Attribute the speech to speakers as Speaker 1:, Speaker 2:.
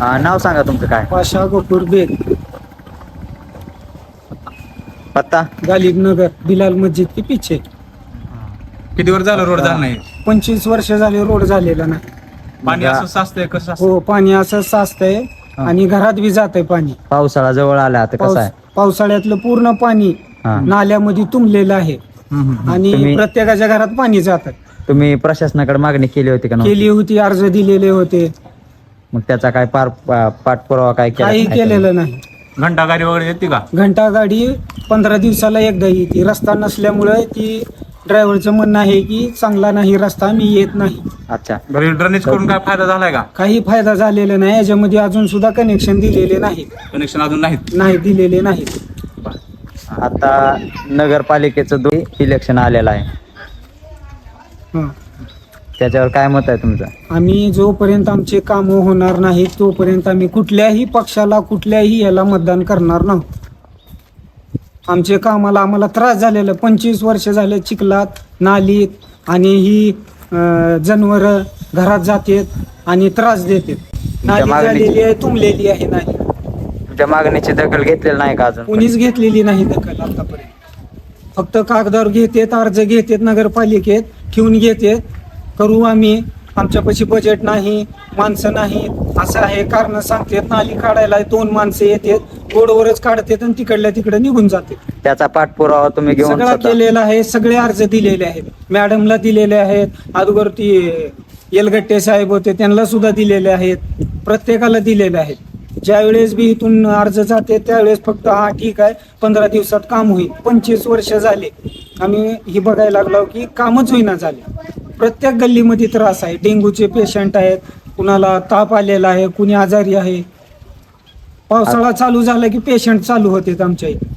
Speaker 1: हा, नाव सांगा तुमचं काय?
Speaker 2: पाशा गोपूर बेग.
Speaker 1: पत्ता?
Speaker 2: गालिब नगर बिलाल मस्जिद के पीछे.
Speaker 3: किती वर झालं रोड झालं नाही?
Speaker 2: पंचवीस वर्ष झाले रोड झालेला नाही.
Speaker 3: पाणी असं साचतंय कसं असतं?
Speaker 2: हो पाणी असं साचतंय. आणि घरात बी जातंय पाणी.
Speaker 1: पावसाळा जवळ आला आता कसं
Speaker 2: पाऊस
Speaker 1: आहे
Speaker 2: पावसाळ्यातलं पूर्ण पाणी
Speaker 1: हा.
Speaker 2: नाल्यामध्ये तुंबलेलं आहे.
Speaker 3: हम्म, हम्म.
Speaker 2: आणि
Speaker 1: तुम्ही-
Speaker 2: प्रत्येकाच्या घरात पाणी जात.
Speaker 1: तुम्ही प्रशासनाकडे मागणी केली होती का नव्हती?
Speaker 2: केली होती अर्ज दिलेले होते.
Speaker 1: मग त्याचा काय पार पा- पाठपुरावा काय केला
Speaker 2: काही
Speaker 1: नाही
Speaker 2: केलेलं नाही.
Speaker 3: घंटा गाडी वगैरे येते का?
Speaker 2: घंटा गाडी पंधरा दिवसाला एकदा येते. रस्ता नसल्यामुळे ती ड्रायव्हरचं म्हणणं आहे की चांगला नाही रस्ता मी येत नाही.
Speaker 1: तुम्ही? अच्छा.
Speaker 3: घरी ड्रेनेज करून काय फायदा झालाय का?
Speaker 2: काही फायदा झालेला नाही. याच्यामध्ये अजून सुद्धा कनेक्शन दिलेले नाही.
Speaker 3: कनेक्शन अजून नाहीत?
Speaker 2: नाही दिलेले नाहीत
Speaker 1: आता नगरपालिकेचं दो इलेक्शन आलेलं आहे.
Speaker 2: हं.
Speaker 1: त्याच्यावर काय मत आहे तुमचं?
Speaker 2: आम्ही जोपर्यंत आमचे कामं होणार नाहीत तोपर्यंत आम्ही कुठल्याही पक्षाला कुठल्याही याला मतदान करणार नाही आमचे कामाला आम्हाला त्रास झालेला पंचवीस वर्ष झाले चिखलात नालीत आणि ही जनावर घरात जातेत आणि त्रास देतात. नाली
Speaker 1: मागणी-
Speaker 2: झालेली आहे तुंबलेली आहे नाही
Speaker 1: तुमच्या मागणीची दखल घेतलेली नाही का अजून?
Speaker 2: कोणीच घेतलेली नाही दखल आतापर्यंत. फक्त कागदावर घेतेत अर्ज घेतेत नगरपालिकेत ठेवून घेतेत. करू आम्ही. आमच्यापाशी बजेट नाही माणसं नाहीत. असं आहे कारण सांगतेत नाली काढायला दोन माणसं येतात रोडवरच काढतात आणि तिकडल्या तिकडे निघून जाते.
Speaker 1: त्याचा पाठपुरावा तुम्ही घेऊन
Speaker 2: सगळा
Speaker 1: स्वतः-
Speaker 2: केलेला आहे सगळे अर्ज दिलेले आहेत. मॅडमला दिलेले आहेत अगोदर ती येलगट्टे साहेब होते त्यांना सुद्धा दिलेले आहेत प्रत्येकाला दिलेले आहेत. ज्यावेळेस बी इथून अर्ज जाते त्यावेळेस फक्त हा ठीक आहे पंधरा दिवसात काम होईल. पंचवीस वर्ष झाले. आम्ही ही बघायला लागलो की कामच होईना झाले. प्रत्येक गल्लीमध्ये त्रास आहे. डेंग्यूचे पेशंट आहेत कुणाला ताप आलेला आहे कुणी आजारी आहे. पावसाळा चालू झाला की पेशंट चालू होते आमच्या इथे.